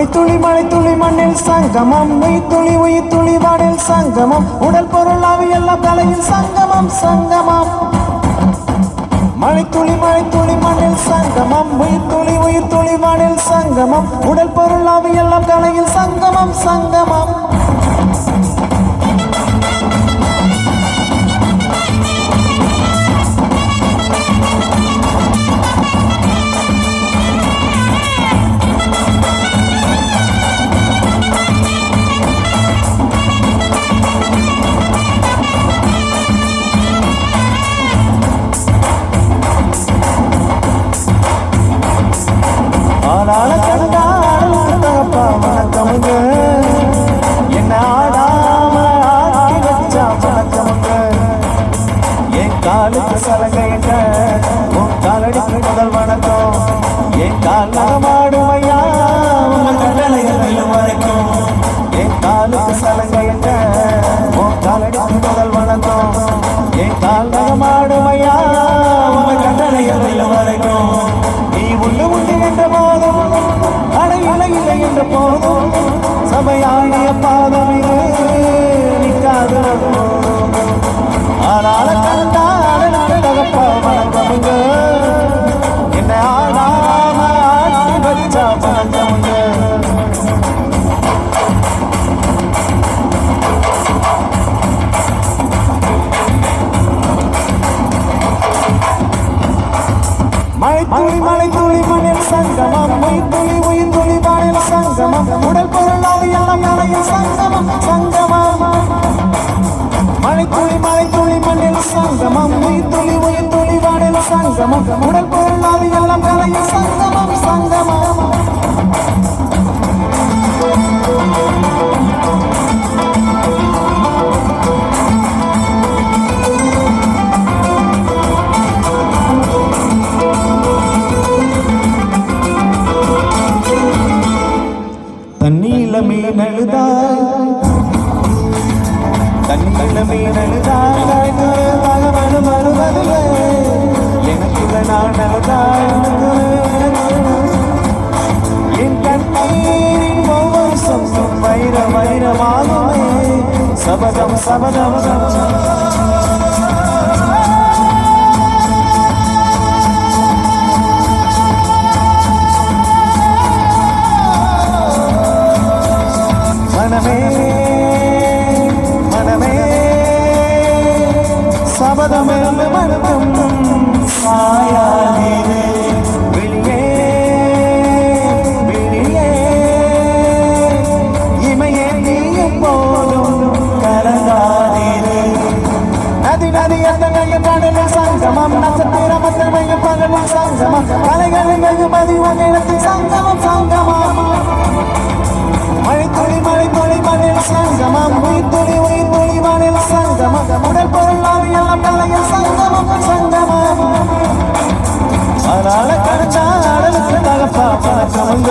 மணித்துளி மணித்துளி மண்ணில் சங்கமம். மெய்த்துளி துளி உயிர் துளி வானில் சங்கமம். உடல் பொருள் அவை எல்லாம் கலையில் சங்கமம் சங்கமம். மணித்துளி மணித்துளி மண்ணில் சங்கமம். உயிர்த்துளி துளி உயிர் துளி வானில் சங்கமம். உடல் பொருள் அவை எல்லாம் கலையில் சங்கமம் சங்கமம். காலுக்கு சலங்கையிட்ட உன் காலடிக்கு முதல் வணக்கம். என் கால் நகமாடுமையா கட்டளைகள் வரைக்கும் என் காலுக்கு சலங்கையிட்ட உன் காலடிக்கு முதல் வணக்கம். என் கால் நகமாடுமையா கட்டளைகள் வரைக்கும் நீ உள்ள உண்டு என்ற போதும் அடை இலை இல்லை என்ற போதும் சபையாகிய பாதம் இது நிற்காது ஆனால கண்டா மழை துளி மழை துளி மண்ணில் சங்கமம் உயிர் துளி உயிர் துளி வானில் சங்கமம் உடல் பொருள் எல்லாம் மலையில் சங்கமம் சங்கமம். மழை துளி மழை துளி மண்ணில் சங்கமம் உயிர் துளி உயிர் துளி வானில் சங்கமம் உடல் பொருள் எல்லாம் மலையில் சங்கமம். தண்ணீல மீன் எழுதாய் தகவல் வருவதில்லை நான் என் கண்ணீரின் ஒவ்வொரு சொந்தம் வைர வைரமாகுமே சபதம் சபதம் மனமே சபதமென்று மனதும் சாயாதீரே வெளியே வெளியே இமையே நீயும் போலும் கலங்காதீரே நதி நதி அந்த கடலில் சங்கமம் நட்சத்திரம் அத்தமையும் பகலில் சங்கமம் கலைகளின் வெகுமதி உன் சங்கமம் சங்கமம் தகப்பா பழக்கமுங்க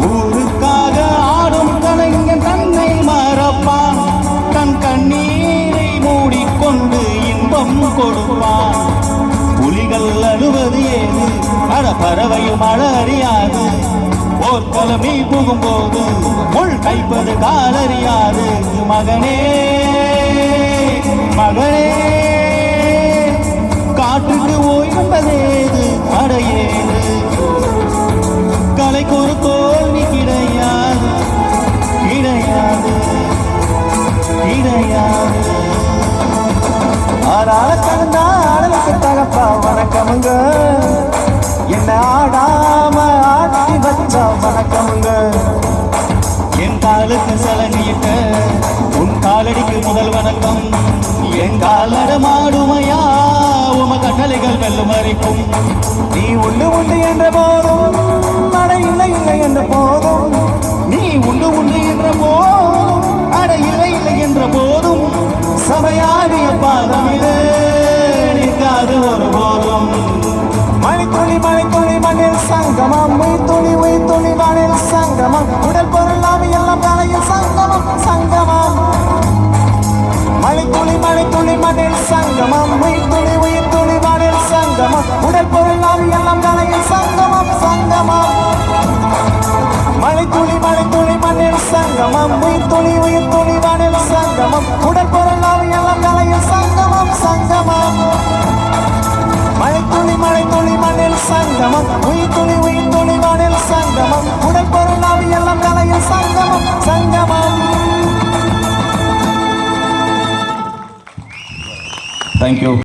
ஊருக்காக ஆடும் கலைஞன் தன்னை மறப்பான். தன் கண்ணீரை மூடிக்கொண்டு இன்பம் கொடுப்பான். புலிகள் அழுவது ஏது? அட பறவையும் அழ அறியாது புகும்போது முள் கைப்பது காலறியாது. மகனே மகனே காற்றுக்கு ஓய்வு தகுந்த ஆடலுக்கு தகப்பா வணக்கமுங்க என்ன ஆடாம ஆட்டி வச்சா வணக்கமுங்க என் காலுக்கு சலனிட்ட உன் காலடிக்கு முதல் வணக்கம் என் காலட மாடுமையா உம கட்டளைகள் வெல்லும் வரைக்கும் நீ உண்டு உண்டு என்ற போதும் மழை இல்லை இல்லை என்ற போதும் நீ உண்டு உண்டு என்ற போதும். சங்கமம் உயிர்த்துளி உயிர்த்துளி மண்ணில் சங்கமம். உடல் பொருள் ஆவி எல்லாம் கலையில் சங்கமம் சங்கமம். மணித்துளி மணித்துளி மண்ணில் சங்கமம். உயிர்த்துளி உயிர்த்துளி மண்ணில் சங்கமம். உடல் பொருள் ஆவி எல்லாம் கலையில் சங்கமம் சங்கமம். மணித்துளி மணித்துளி மண்ணில் சங்கமம். உயிர்த்துளி உயிர்த்துளி மண்ணில் சங்கமம். உடல் பொருள் ஆவி எல்லாம் கலையில் சங்கமம் சங்கமம். மழைத்துளி மழைத்துளி மண்ணில் thank you.